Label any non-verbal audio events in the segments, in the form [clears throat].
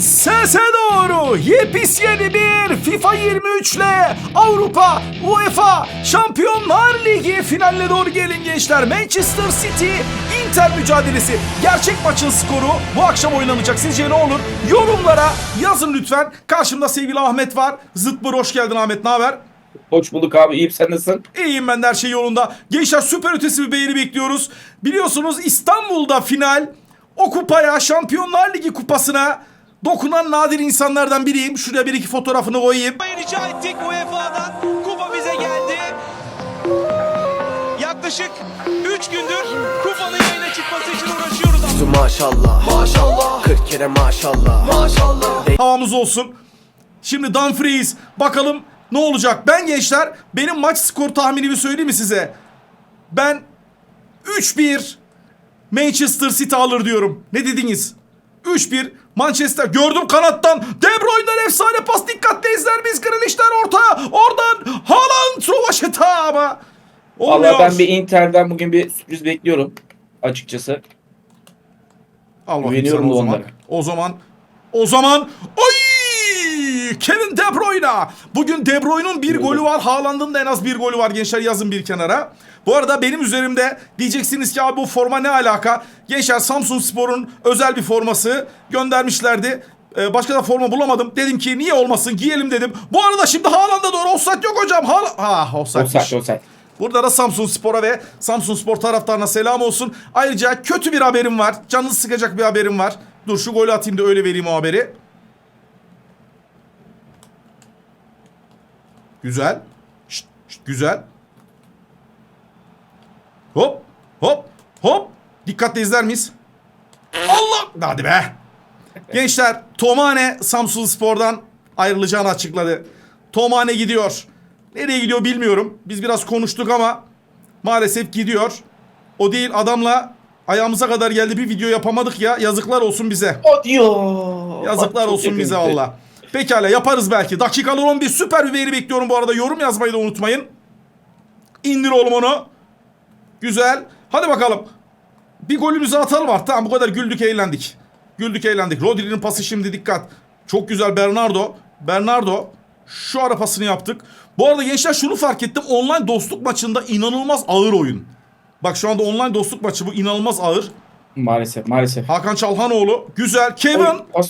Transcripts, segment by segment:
Sese doğru yepyeni bir FIFA 23 ile Avrupa UEFA Şampiyonlar Ligi finaline doğru gelin gençler. Manchester City Inter mücadelesi. Gerçek maçın skoru bu akşam oynanacak. Sizce ne olur? Yorumlara yazın lütfen. Karşımda sevgili Ahmet var. Zıtbır hoş geldin Ahmet. Ne haber? Hoş bulduk abi. İyiyim sen nasılsın? İyiyim ben de her şey yolunda. Gençler süper ötesi bir beğeni bekliyoruz. Biliyorsunuz İstanbul'da final o kupaya Şampiyonlar Ligi kupasına dokunan nadir insanlardan biriyim. Şuraya bir iki fotoğrafını koyayım. rica ettik UEFA'dan. Kupa bize geldi. Yaklaşık 3 gündür kupanın yayına çıkması için uğraşıyoruz. Maşallah Maşallah 40 kere maşallah Maşallah Havamız olsun. Şimdi Dumfries bakalım ne olacak? Ben gençler benim maç skor tahminimi söyleyeyim mi size? Ben 3-1 Manchester City alır diyorum. Ne dediniz? 3-1 Manchester. Gördüm kanattan. De Bruyne'den efsane pas. Dikkatli izler miyiz? Grealish'ten orta. Oradan Haaland Rovaşeta ama. Olmuyor. Valla ben bir Inter'den bugün bir sürpriz bekliyorum. Açıkçası. Al bakayım Güveniyorum sana o da zaman. onlara. O zaman o zaman oy! Kevin De Bruyne. Bugün De Bruyne'un bir golü var. Haaland'ın da en az bir golü var gençler yazın bir kenara. Bu arada benim üzerimde diyeceksiniz ki abi bu forma ne alaka? Gençler Samsun Spor'un özel bir forması göndermişlerdi. Ee, başka da forma bulamadım. Dedim ki niye olmasın giyelim dedim. Bu arada şimdi Haaland'a doğru offside yok hocam. Haaland... Ah offside'miş. Offside offside. Burada da Samsun Spor'a ve Samsun Spor taraftarına selam olsun. Ayrıca kötü bir haberim var. Canınızı sıkacak bir haberim var. Dur şu golü atayım da öyle vereyim o haberi. Güzel. Şşt, şşt, güzel. Hop hop hop. Dikkatle izler miyiz? Allah! Hadi be. Gençler Tomane Samsun Spor'dan ayrılacağını açıkladı. Tomane gidiyor. Nereye gidiyor bilmiyorum. Biz biraz konuştuk ama maalesef gidiyor. O değil adamla ayağımıza kadar geldi bir video yapamadık ya. Yazıklar olsun bize. O diyor. Yazıklar Bak, olsun bize. Allah. Pekala yaparız belki. Dakikalar 11 süper bir veri bekliyorum bu arada. Yorum yazmayı da unutmayın. İndir oğlum onu. Güzel. Hadi bakalım. Bir golümüzü atalım artık. Tamam bu kadar güldük eğlendik. Güldük eğlendik. Rodri'nin pası şimdi dikkat. Çok güzel Bernardo. Bernardo. Şu ara pasını yaptık. Bu arada gençler şunu fark ettim. Online dostluk maçında inanılmaz ağır oyun. Bak şu anda online dostluk maçı bu inanılmaz ağır. Maalesef maalesef. Hakan Çalhanoğlu. Güzel. Kevin. Oy,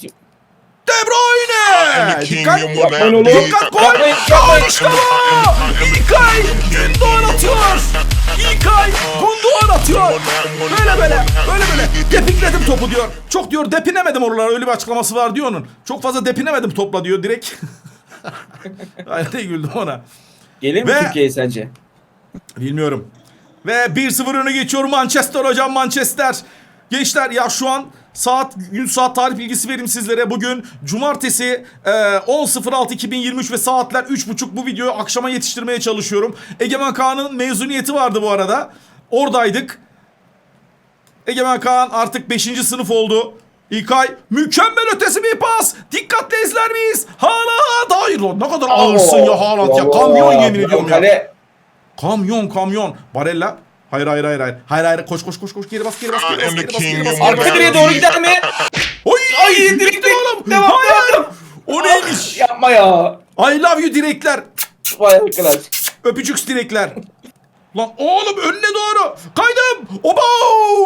De Bruyne! Dikkat! Yapmayın oğlum. Dikkat gol! Yapmayın, Gol işte bu! İlkay Gündoğan atıyor! İlkay Gündoğan atıyor! Böyle böyle, böyle böyle. Depikledim topu diyor. Çok diyor depinemedim oralara öyle bir açıklaması var diyor onun. Çok fazla depinemedim topla diyor direkt. [laughs] Aynen güldüm ona. Gelir mi Ve- Türkiye'ye sence? Bilmiyorum. Ve 1-0 öne geçiyor Manchester hocam Manchester. Gençler ya şu an saat gün saat tarih bilgisi vereyim sizlere. Bugün cumartesi e, 10.06.2023 ve saatler 3.30 bu videoyu akşama yetiştirmeye çalışıyorum. Egemen Kaan'ın mezuniyeti vardı bu arada. Oradaydık. Egemen Kaan artık 5. sınıf oldu. İlkay mükemmel ötesi bir pas. Dikkatle izler miyiz? Haaland. Hayır lan ne kadar ağırsın ya Haaland ya. Kamyon yemin ediyorum ya. Kamyon kamyon. Barella. Hayır hayır hayır hayır. Hayır hayır koş koş koş koş geri bas geri bas geri bas geri bas geri bas. Arka direğe doğru gider mi? [laughs] Oy Ay, direkt, oğlum. Devam, devam. O neymiş? Yapma ya. I love you direkler. Vay arkadaş. Öpücük direkler. Lan oğlum önüne doğru. Kaydım. Oba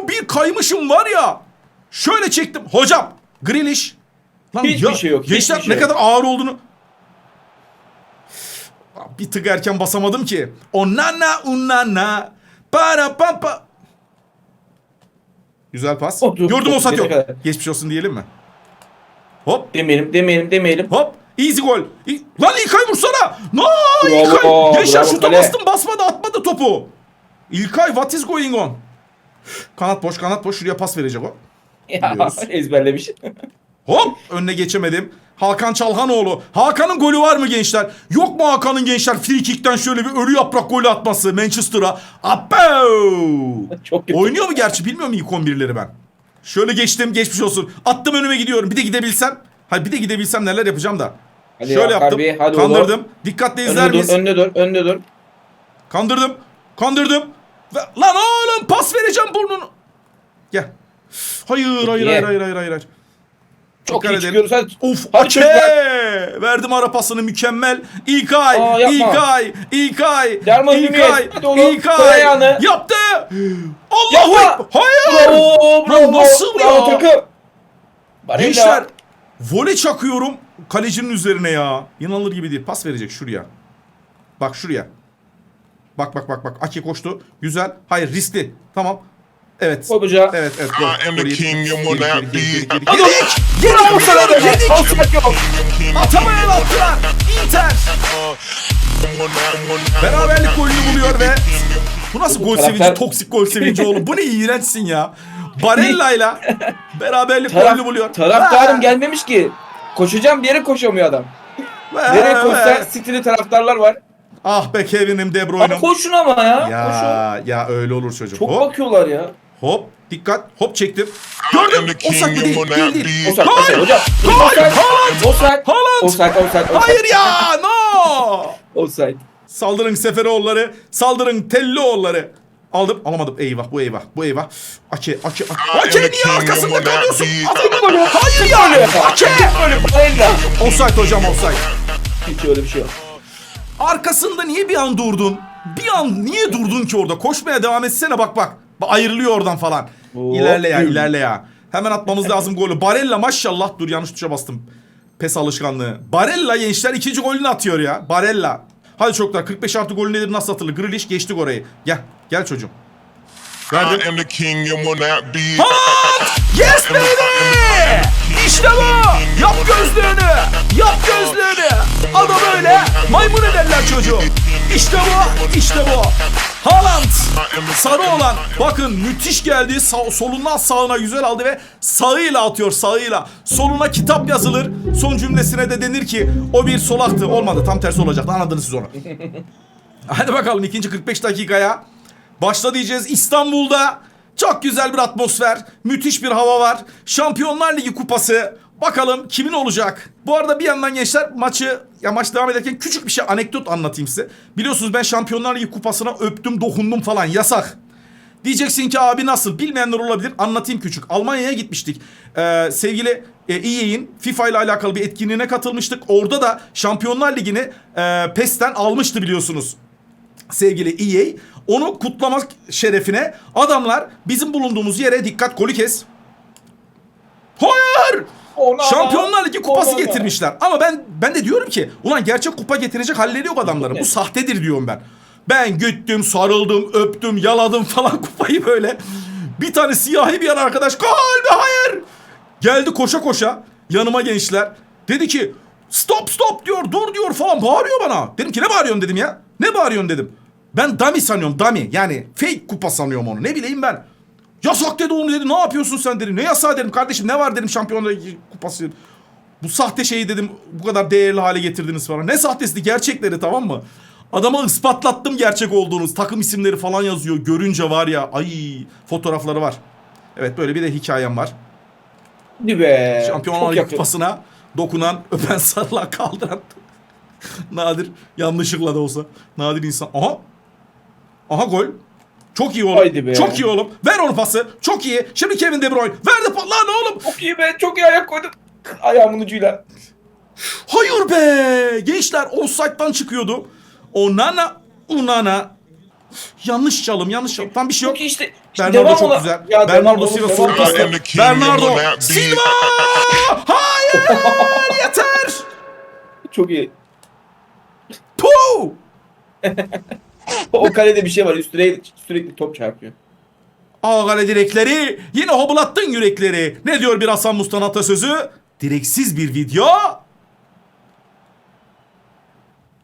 bir kaymışım var ya. Şöyle çektim. Hocam. Grealish. Lan Hiçbir şey yok, Gençler şey ne kadar ağır olduğunu. Bir tık erken basamadım ki. Onana unana. Para pampa. Güzel pas. Oh, dur, Gördüm dur, o sat yok. kadar. Geçmiş olsun diyelim mi? Hop Demeyelim demeyelim demeyelim. hop. Easy gol. İ- Lan İlkay vursana. No İlkay. Bravo, şuta bastım basmadı atmadı topu. İlkay what is going on? Kanat boş kanat boş şuraya pas verecek o. [laughs] Ya, Biliyoruz. ezberlemiş. Hop önüne geçemedim. Hakan Çalhanoğlu. Hakan'ın golü var mı gençler? Yok mu Hakan'ın gençler free kick'ten şöyle bir ölü yaprak golü atması Manchester'a? [laughs] Çok kötü. Oynuyor mu gerçi bilmiyorum ilk 11'leri ben. Şöyle geçtim geçmiş olsun. Attım önüme gidiyorum. Bir de gidebilsem. Hayır bir de gidebilsem neler yapacağım da. Hadi Şöyle ya, yaptım. Harbi, hadi Kandırdım. Dikkatle izler Önde dur, miyiz? önde dur, önde dur. Kandırdım. Kandırdım. Lan oğlum pas vereceğim burnunu. Gel. Hayır hayır hayır hayır hayır hayır. hayır. Çok Dikkat iyi edelim. çıkıyoruz. Hadi. Uf Ake! Verdim ara pasını mükemmel. İlkay, Aa, yapma. İlkay, İlkay, Derman İlkay, Nunez. Hadi oğlum, İlkay. ayağını. Yaptı. Allahu Yapma. Ekber. Hayır. Bravo, Lan bravo, nasıl bravo ya? takım. Barella. Gençler voley çakıyorum kalecinin üzerine ya. İnanılır gibi değil. Pas verecek şuraya. Bak şuraya. Bak bak bak bak. Ake koştu. Güzel. Hayır riskli. Tamam. Evet. Hoca. Evet evet. Gol. I am the king and will not be- oğlum. Yedik. Bravo sana da. Yedik. Offside yok. Atamayan attılar. Inter. Beraberlik golünü buluyor ve bu nasıl gol sevinci, toksik gol sevinci oğlum. Bu ne iğrençsin ya. Barella'yla [laughs] beraberlik Taraf, golünü buluyor. taraftarım gelmemiş ki. Koşacağım bir yere koşamıyor adam. Nereye koşsa City'li taraftarlar var. Ah be Kevin'im De Bruyne'im. koşun ama ya. Koşun. Ya ya öyle olur çocuk. Çok hop bakıyorlar ya. Hop dikkat hop çektim. Gördüm. and değil? Değil değil. Offside, Gol! hocam. Gol! Haaland! Offside. Haaland! Offside, offside. Hayır ya [laughs] no. Offside. Saldırın Seferoğulları, saldırın Tellioğulları. Aldım, alamadım. Eyvah, bu eyvah, bu eyvah. Ake, Ake, Ake. Ake niye arkasında kalıyorsun? Adamın Hayır ya, Ake. Böyle Barella. Offside hocam, offside. Hiç öyle bir şey yok. Arkasında niye bir an durdun? Bir an niye durdun ki orada? Koşmaya devam etsene bak bak. Ayrılıyor oradan falan. Oo. İlerle ya, ilerle ya. Hemen atmamız lazım golü. Barella maşallah dur yanlış tuşa bastım. Pes alışkanlığı. Barella gençler ikinci golünü atıyor ya. Barella. Hadi çocuklar 45 artı golü nedir nasıl atılır? Grealish geçtik orayı. Gel. Gel çocuğum. Verdim. I am the king and will not be. Yes baby! İşte bu! Yap gözlüğünü! Yap gözlüğünü! Adam öyle maymun ederler çocuğu. İşte bu! İşte bu! Haaland! Sarı olan bakın müthiş geldi. Sa- solundan sağına güzel aldı ve sağıyla atıyor sağıyla. Soluna kitap yazılır. Son cümlesine de denir ki o bir solaktı. Olmadı tam tersi olacaktı. Anladınız siz onu. [laughs] Hadi bakalım ikinci 45 dakikaya. Başla diyeceğiz İstanbul'da. Çok güzel bir atmosfer. Müthiş bir hava var. Şampiyonlar Ligi kupası. Bakalım kimin olacak? Bu arada bir yandan gençler maçı ya maç devam ederken küçük bir şey anekdot anlatayım size. Biliyorsunuz ben Şampiyonlar Ligi kupasına öptüm, dokundum falan yasak. Diyeceksin ki abi nasıl? Bilmeyenler olabilir. Anlatayım küçük. Almanya'ya gitmiştik. Ee, sevgili e, EA'in FIFA ile alakalı bir etkinliğine katılmıştık. Orada da Şampiyonlar Ligi'ni e, PES'ten almıştı biliyorsunuz sevgili EA. Onu kutlamak şerefine adamlar bizim bulunduğumuz yere dikkat golü kes. Hayır! Ona- Şampiyonlar Ligi kupası ona- getirmişler. Ama ben ben de diyorum ki ulan gerçek kupa getirecek halleri yok adamların. Bu sahtedir diyorum ben. Ben gittim, sarıldım, öptüm, yaladım falan [laughs] kupayı böyle. Bir tane siyahi bir yan arkadaş gol be hayır. Geldi koşa koşa yanıma gençler. Dedi ki stop stop diyor dur diyor falan bağırıyor bana. Dedim ki ne bağırıyorsun dedim ya. Ne bağırıyorsun dedim. Ben dummy sanıyorum dummy yani fake kupa sanıyorum onu ne bileyim ben. Yasak dedi onu dedi ne yapıyorsun sen dedi. Ne yasağı dedim kardeşim ne var dedim şampiyonlar kupası. Bu sahte şeyi dedim bu kadar değerli hale getirdiniz falan. Ne sahtesi gerçekleri tamam mı? Adama ispatlattım gerçek olduğunuz. Takım isimleri falan yazıyor. Görünce var ya ay fotoğrafları var. Evet böyle bir de hikayem var. Be. Şampiyonlar kupasına dokunan, [laughs] öpen, sarılan, kaldıran. [laughs] Nadir yanlışlıkla da olsa. Nadir insan. Aha. Aha gol. Çok iyi oğlum. Haydi be. Çok iyi oğlum. Ver onu pası. Çok iyi. Şimdi Kevin De Bruyne. Verdi pa- lan oğlum. Çok iyi be. Çok iyi ayak koydum. Ayağımın ucuyla. Hayır be. Gençler offside'dan çıkıyordu. Onana, Unana. Yanlış çalım, yanlış çalım. Tam bir şey yok. Çok iyi işte. işte Bernardo devam çok ola- güzel. Ya Bernardo devam Silva olur, sol devam pasta. Bernardo Silva. Hayır. Yeter. Çok iyi. Puh. O kalede bir şey var. Üstüne sürekli top çarpıyor. Ağale direkleri yine hobulattın yürekleri. Ne diyor bir Hasan Mustan atasözü? Direksiz bir video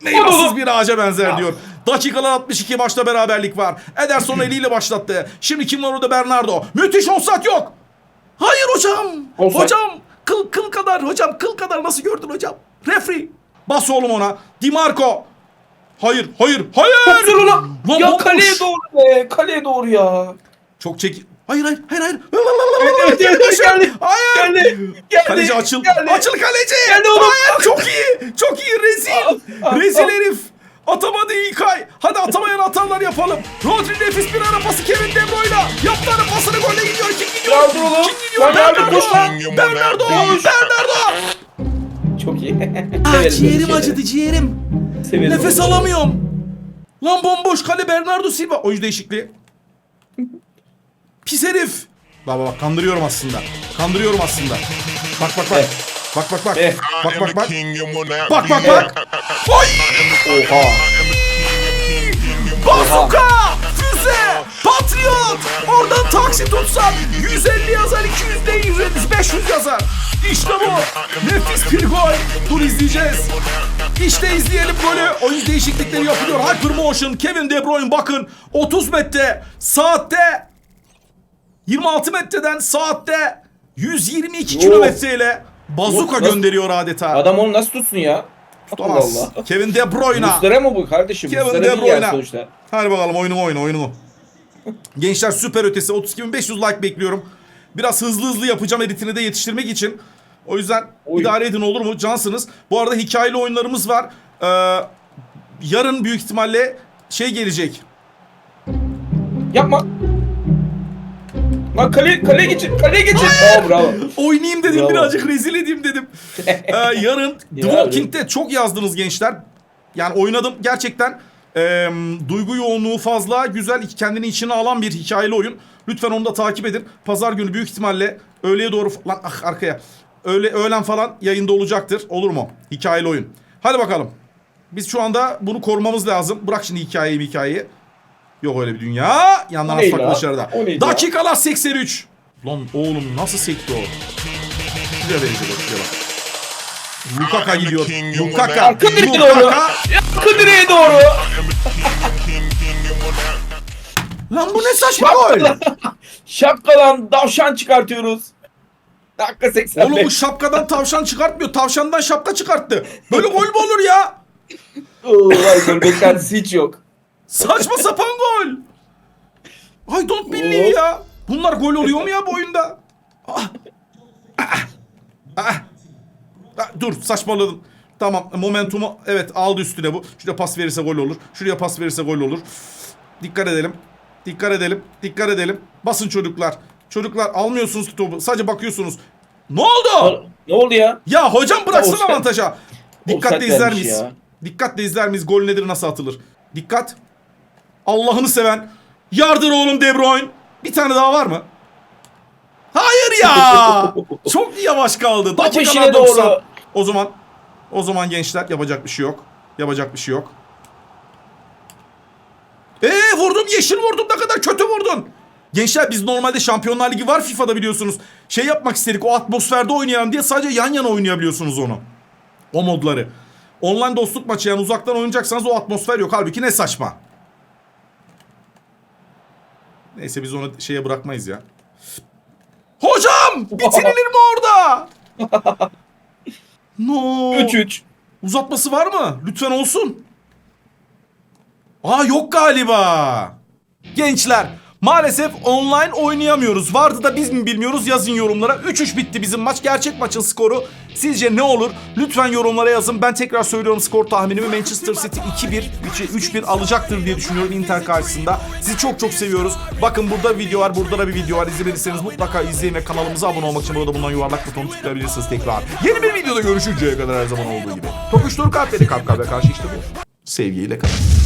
meyvasız bir ağaca benzer diyor. Dakikalar 62 maçta beraberlik var. Ederson [clears throat] eliyle başlattı. Şimdi kim var orada Bernardo? Müthiş offside yok. Hayır hocam. Offside. Hocam kıl kıl kadar hocam kıl kadar nasıl gördün hocam? Refri. Bas oğlum ona. Di Marco. Hayır hayır hayır. Dur ulan. Lan Ya bomboş. kaleye doğru be. Kaleye doğru ya. Çok çek. Hayır hayır hayır hayır. evet, evet, geldi. Hayır. Geldi. Geldi. Kaleci açıl. Geldi. Açıl kaleci. Geldi oğlum. Hayır çok iyi. Çok iyi rezil. Rezil herif. Atamadı İlkay. Hadi atamayan hatalar yapalım. Rodri nefis bir ara pası Kevin De Bruyne'a. Yaptı ara pasını golle gidiyor. Kim gidiyor? Yardım oğlum. Kim gidiyor? Bernardo. lan. Bernardo. Bernardo. Çok iyi. [laughs] Ah, ciğerim böyle acıdı ciğerim. Severiz Nefes böyle alamıyorum. Lan bomboş kale Bernardo Silva. Oyuncu değişikliği. Pis herif. Bak bak bak kandırıyorum aslında. Kandırıyorum aslında. Bak bak bak. Eh. Bak bak bak. Eh. Bak bak bak. Bak bak bak. Oy! Oha. Bazooka! Füze! Patriot! Oradan taksi tutsan 150 yazar, 200 de 150, 500 yazar. İşte bu. Nefis bir gol. Dur izleyeceğiz. İşte izleyelim golü. Oyuncu değişiklikleri yapılıyor. Hypermotion, Kevin De Bruyne bakın. 30 metre saatte 26 metreden saatte 122 Yok. kilometreyle bazuka nasıl- gönderiyor adeta. Adam onu nasıl tutsun ya? Allah Tutamaz. Allah. Kevin De Bruyne. Muslera mı bu kardeşim? Kevin Muslera De değil yani Bruyne. sonuçta. Hadi bakalım oyununu oyna oyununu. Gençler süper ötesi 32.500 like bekliyorum. Biraz hızlı hızlı yapacağım editini de yetiştirmek için. O yüzden Oy. idare edin olur mu? Cansınız. Bu arada hikayeli oyunlarımız var. Ee, yarın büyük ihtimalle şey gelecek. Yapma. Lan kale, kaleye geçin, kaleye geçin. Aa bravo. Oynayayım dedim Bravo. birazcık rezil edeyim dedim. [laughs] Ee, yarın The Ya, Walking'de çok yazdınız gençler. Yani oynadım gerçekten e, duygu yoğunluğu fazla güzel kendini içine alan bir hikayeli oyun. Lütfen onu da takip edin. Pazar günü büyük ihtimalle öğleye doğru lan ah arkaya. Öğle öğlen falan yayında olacaktır. Olur mu? Hikayeli oyun. Hadi bakalım. Biz şu anda bunu korumamız lazım. Bırak şimdi hikayeyi hikayeyi. Yok öyle bir dünya. Yandan asfak dışarıda. Dakikalar 83. Lan oğlum nasıl sekti o? Şuraya verecek bak şuraya bak. Lukaka gidiyor. Lukaka. Lukaka. Arka direğe doğru. Lan bu ne saçma gol? [laughs] Şapkadan davşan çıkartıyoruz. Dakika 85. Oğlum bu şapkadan tavşan çıkartmıyor. Tavşandan şapka çıkarttı. Böyle gol mü olur ya? Vay gol beklentisi hiç yok. Saçma sapan gol. I don't believe ya. Bunlar gol oluyor mu ya bu oyunda? Ah. Ah. Ah. Ah, Dur saçmaladım. Tamam momentumu evet aldı üstüne bu. Şuraya pas verirse gol olur. Şuraya pas verirse gol olur. Dikkat edelim. Dikkat edelim. Dikkat edelim. Basın çocuklar. Çocuklar almıyorsunuz ki topu. Sadece bakıyorsunuz. Ne oldu? Ne oldu ya? Ya hocam Offside. avantaja. Dikkatle izler miyiz? ya. Dikkatle izler miyiz? Gol nedir nasıl atılır? Dikkat. Allah'ını seven. Yardır oğlum De Bruyne. Bir tane daha var mı? Hayır ya. [laughs] Çok yavaş kaldı. Dakikalar işine 90. doğru. O zaman o zaman gençler yapacak bir şey yok. Yapacak bir şey yok. Ee vurdum yeşil vurdum ne kadar kötü vurdun. Gençler biz normalde Şampiyonlar Ligi var FIFA'da biliyorsunuz. Şey yapmak istedik o atmosferde oynayalım diye sadece yan yana oynayabiliyorsunuz onu. O modları. Online dostluk maçı yani uzaktan oynayacaksanız o atmosfer yok. Halbuki ne saçma. Neyse biz onu şeye bırakmayız ya. Hocam! Bitirilir [laughs] mi orada? No. 3-3. Uzatması var mı? Lütfen olsun. Aa yok galiba. Gençler maalesef online oynayamıyoruz. Vardı da biz mi bilmiyoruz yazın yorumlara. 3-3 bitti bizim maç. Gerçek maçın skoru sizce ne olur? Lütfen yorumlara yazın. Ben tekrar söylüyorum skor tahminimi. Manchester City 2-1, 3-1 alacaktır diye düşünüyorum Inter karşısında. Sizi çok çok seviyoruz. Bakın burada video var, burada da bir video var. İzlemediyseniz mutlaka izleyin ve kanalımıza abone olmak için burada bulunan yuvarlak butonu tıklayabilirsiniz tekrar. Yeni bir videoda görüşünceye kadar her zaman olduğu gibi. Tokuştur kalpleri kalp kalbe karşı işte bu. Sevgiyle kalın.